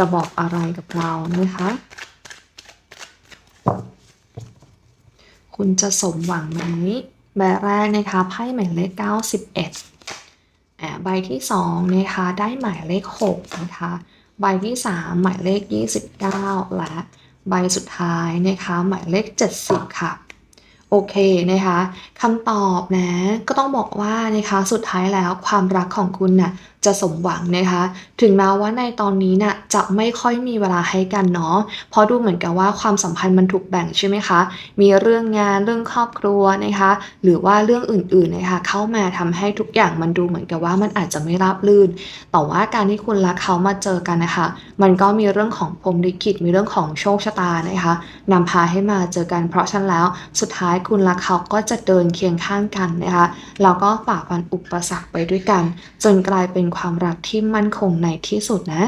จะบอกอะไรกับเรานะคะ คุณจะสมหวังไหมใบแรกนะคะไพ่หมายเลข 91อ่าใบที่2นะคะได้หมายเลข6นะคะใบที่ 3 หมายเลข 29 และใบสุดท้ายนะคะหมายเลข 70 ค่ะ โอเคนะคะคำตอบนะ ก็ต้องบอกว่านะคะสุดท้ายแล้วความรักของคุณน่ะจะสมหวังนะคะ ถึงแม้ว่าในตอนนี้น่ะจะไม่ค่อยมีเวลาให้กันเนาะเพราะดูเหมือนกับว่าความสัมพันธ์มันถูกแบ่งใช่ไหมคะ มีเรื่องงานเรื่องครอบครัวนะคะ หรือว่าเรื่องอื่นๆนะคะเข้ามาทำให้ทุกอย่างมันดูเหมือนกับว่ามันอาจจะไม่ราบรื่น แต่ว่าการที่คุณและเขามาเจอกันนะคะ มันก็มีเรื่องของพรมลิขิตมีเรื่องของโชคชะตานะคะนำพาให้มาเจอกันเพราะฉะนั้นแล้วสุดท้ายคุณและเขาก็จะเดินเคียงข้างกันนะคะแล้วก็ฝ่าฟันอุปสรรคไปด้วยกัน จนกลายเป็นความรักที่มั่นคงในที่สุดนะ